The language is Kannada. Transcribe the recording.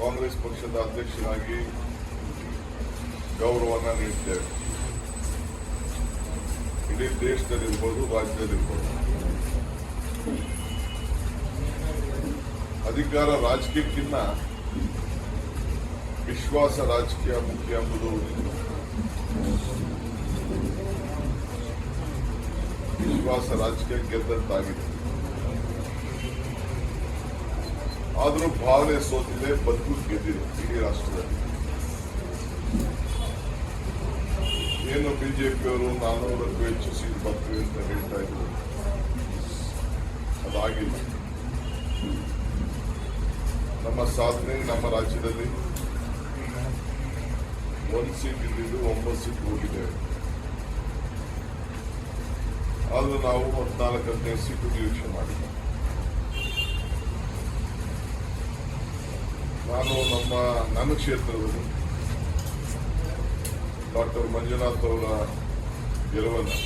ಕಾಂಗ್ರೆಸ್ ಪಕ್ಷದ ಅಧ್ಯಕ್ಷನಾಗಿ ಗೌರವನ ನೀಡುತ್ತೇವೆ ಇಡೀ ದೇಶದಲ್ಲಿರ್ಬೋದು, ರಾಜ್ಯದಲ್ಲಿರ್ಬೋದು. ಅಧಿಕಾರ ರಾಜಕೀಯಕ್ಕಿಂತ ವಿಶ್ವಾಸ ರಾಜಕೀಯ ಮುಖ್ಯ ಎಂಬುದು ವಿಶ್ವಾಸ ರಾಜಕೀಯ ಗೆದ್ದಂತಾಗಿದೆ. ಆದರೂ ಭಾವನೆ ಸೋತಿದೆ, ಬದುಕು ಗೆದ್ದಿದೆ ಇಡೀ ರಾಷ್ಟ್ರದಲ್ಲಿ. ಏನು ಬಿಜೆಪಿಯವರು ನಾನ್ನೂರಕ್ಕೂ ಹೆಚ್ಚು ಸೀಟ್ ಬರ್ತೀವಿ ಅಂತ ಹೇಳ್ತಾ ಇದ್ರು. ಅದಾಗಿಲ್ಲ. ನಮ್ಮ ಸಾಧನೆ ನಮ್ಮ ರಾಜ್ಯದಲ್ಲಿ ಒಂದು ಸೀಟ್ ಇದ್ದಿದ್ದು ಒಂಬತ್ತು ಸೀಟ್ ಹೋಗಿದ್ದೇವೆ ಆದ್ರೂ ನಾವು ಹದಿನಾಲ್ಕು ಹದಿನೈದು ಸೀಟು ನಿರೀಕ್ಷೆ ಮಾಡಿದ್ದೆ ನಾನು ನಮ್ಮ ನನ್ನ ಕ್ಷೇತ್ರದಲ್ಲಿ ಡಾಕ್ಟರ್ ಮಂಜುನಾಥ್ ಅವರ ಗೆಲುವನ್ನು